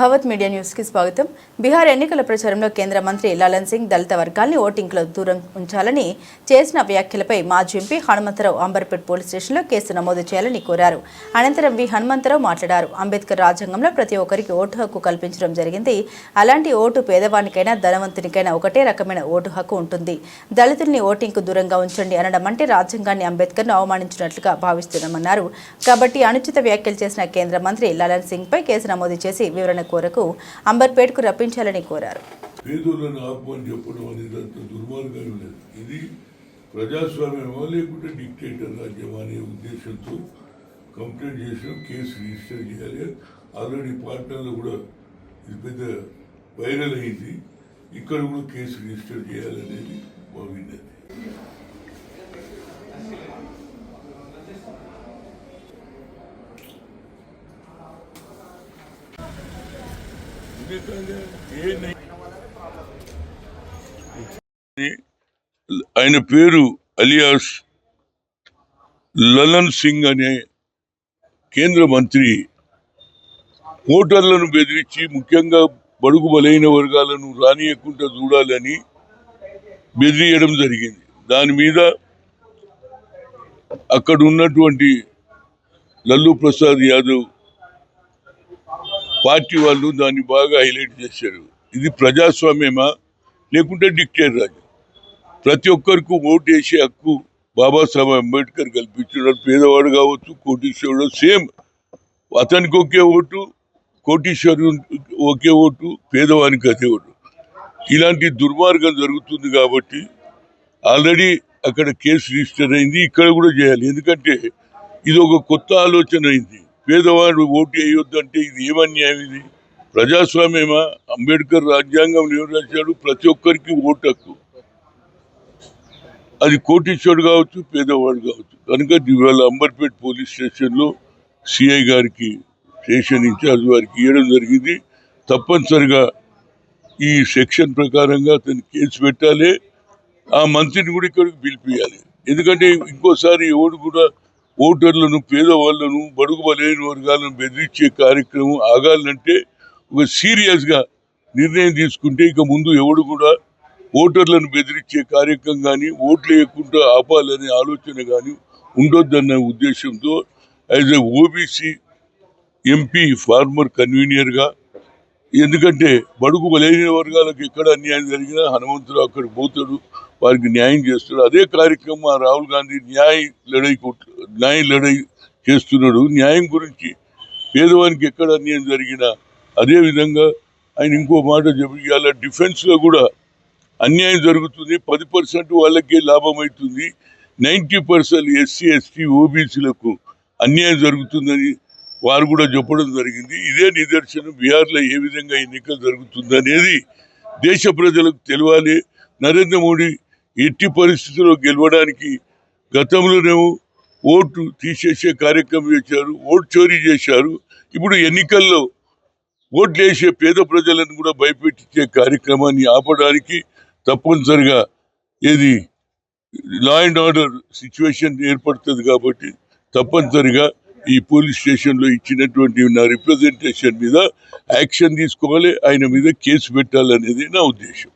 భవత్ media న్యూస్కి స్వాగతం. బీహార్ ఎన్నికల ప్రచారంలో కేంద్ర మంత్రి లాలన్ సింగ్ దళిత వర్గాల్ని ఓటింగ్లో దూరం ఉంచాలని చేసిన వ్యాఖ్యలపై మాజీ ఎంపీ హనుమంతరావు అంబర్పేట్ పోలీస్ స్టేషన్లో కేసు నమోదు చేయాలని కోరారు. అనంతరం వి. హనుమంతరావు మాట్లాడారు. అంబేద్కర్ రాజ్యాంగంలో ప్రతి ఒక్కరికి ఓటు హక్కు కల్పించడం జరిగింది. అలాంటి ఓటు పేదవానికైనా ధనవంతునికైనా ఒకటే రకమైన ఓటు హక్కు ఉంటుంది. దళితుల్ని ఓటింగ్కు దూరంగా ఉంచండి అనడం అంటే రాజ్యాంగాన్ని అంబేద్కర్ను అవమానించినట్లుగా భావిస్తున్నామన్నారు. కాబట్టి అనుచిత వ్యాఖ్యలు చేసిన కేంద్ర మంత్రి లలన్ సింగ్పై కేసు నమోదు చేసి వివరణ కోరకు అంబర్పేట్కు రప్పించాలని కోరారు. పేదోళ్ళని ఆపమని చెప్పడం అనేది అంత దుర్మార్గం లేదు. ఇది ప్రజాస్వామ్యమా లేకుంటే డిక్టేటర్ రాజ్యం అనే ఉద్దేశంతో కంప్లైంట్ చేసిన కేసు రిజిస్టర్ చేయాలి. ఆల్రెడీ పాట్నాలో కూడా ఇది పెద్ద వైరల్ అయింది. ఇక్కడ కూడా కేసు రిజిస్టర్ చేయాలనేది మా విన్నది ఆయన పేరు అలియాస్ లలన్ సింగ్ అనే కేంద్ర మంత్రి. ఓటర్లను బెదిరించి ముఖ్యంగా బడుగు బలైన వర్గాలను రానియకుండా చూడాలని బెదిరియడం జరిగింది. దాని మీద అక్కడ ఉన్నటువంటి లల్లు ప్రసాద్ యాదవ్ పార్టీ వాళ్ళు దాన్ని బాగా హైలైట్ చేశారు. ఇది ప్రజాస్వామ్యమా? లేకుంటే డిక్టేర్ రాజు. ప్రతి ఒక్కరికి ఓటు వేసే హక్కు బాబాసాహెబ్ అంబేద్కర్ కల్పించాడు పేదవాడు కావచ్చు కోటీశ్వరుడు సేమ్ అతనికి ఒకే ఓటు కోటీశ్వరు ఒకే ఓటు పేదవానికి అదే ఓటు. ఇలాంటి దుర్మార్గం జరుగుతుంది కాబట్టి ఆల్రెడీ అక్కడ కేసు రిజిస్టర్ అయింది ఇక్కడ కూడా చేయాలి. ఎందుకంటే ఇది ఒక కొత్త ఆలోచన అయింది. పేదవాడు ఓటు వేయొద్దు అంటే ఇది ఏమన్యాయం ఇది? ప్రజాస్వామ్యమా? అంబేద్కర్ రాజ్యాంగం ఏం రాశాడు ప్రతి ఒక్కరికి ఓటు హక్కు. అది కోటీశ్వరుడు కావచ్చు పేదవాడు కావచ్చు. కనుక ఇవాళ అంబర్పేట్ పోలీస్ స్టేషన్లో సిఐ గారికి స్టేషన్ ఇన్ఛార్జ్ వారికి ఇవ్వడం జరిగింది. తప్పనిసరిగా ఈ సెక్షన్ ప్రకారంగా అతను కేసు పెట్టాలి. ఆ మంత్రిని కూడా ఇక్కడికి పిలిపియాలి. ఎందుకంటే ఇంకోసారి ఎవడు కూడా ఓటర్లను పేదవాళ్ళను బడుగు బలైన వర్గాలను బెదిరించే కార్యక్రమం ఆగాలంటే ఒక సీరియస్గా నిర్ణయం తీసుకుంటే ఇక ముందు ఎవడు కూడా ఓటర్లను బెదిరించే కార్యక్రమం కానీ ఓట్లు వేయకుండా ఆపాలనే ఆలోచన కానీ ఉండొద్దన్న ఉద్దేశంతో as a OBC MP former కన్వీనియర్గా ఎందుకంటే బడుగు బలైన వర్గాలకు ఎక్కడ అన్యాయం జరిగినా హనుమంతుడు అక్కడికి పోతాడు. వారికి న్యాయం చేస్తున్నాడు. అదే కార్యక్రమం రాహుల్ గాంధీ న్యాయ లడై న్యాయ లడై చేస్తున్నాడు. న్యాయం గురించి పేదవానికి ఎక్కడ అన్యాయం జరిగినా అదే విధంగా ఆయన ఇంకో మాట చెప్పాల డిఫెన్స్లో కూడా అన్యాయం జరుగుతుంది. పది పర్సెంట్ వాళ్ళకే లాభం అవుతుంది నైంటీ పర్సెంట్ ఎస్సీ ఎస్టీ ఓబీసీలకు అన్యాయం జరుగుతుందని వారు కూడా చెప్పడం జరిగింది. ఇదే నిదర్శనం బీహార్లో ఏ విధంగా ఎన్నికలు జరుగుతుంది అనేది దేశ ప్రజలకు తెలియాలి. నరేంద్ర మోడీ ఎట్టి పరిస్థితుల్లో గెలవడానికి గతంలోనేమో ఓటు తీసేసే కార్యక్రమం చేశారు ఓటు చోరీ చేశారు. ఇప్పుడు ఎన్నికల్లో ఓట్లు వేసే పేద ప్రజలను కూడా భయపెట్టించే కార్యక్రమాన్ని ఆపడానికి తప్పనిసరిగా ఏది లా అండ్ ఆర్డర్ సిచ్యువేషన్ ఏర్పడుతుంది కాబట్టి తప్పనిసరిగా ఈ పోలీస్ స్టేషన్లో ఇచ్చినటువంటి నా రిప్రజెంటేషన్ మీద యాక్షన్ తీసుకోవాలి ఆయన మీద కేసు పెట్టాలనేది నా ఉద్దేశం.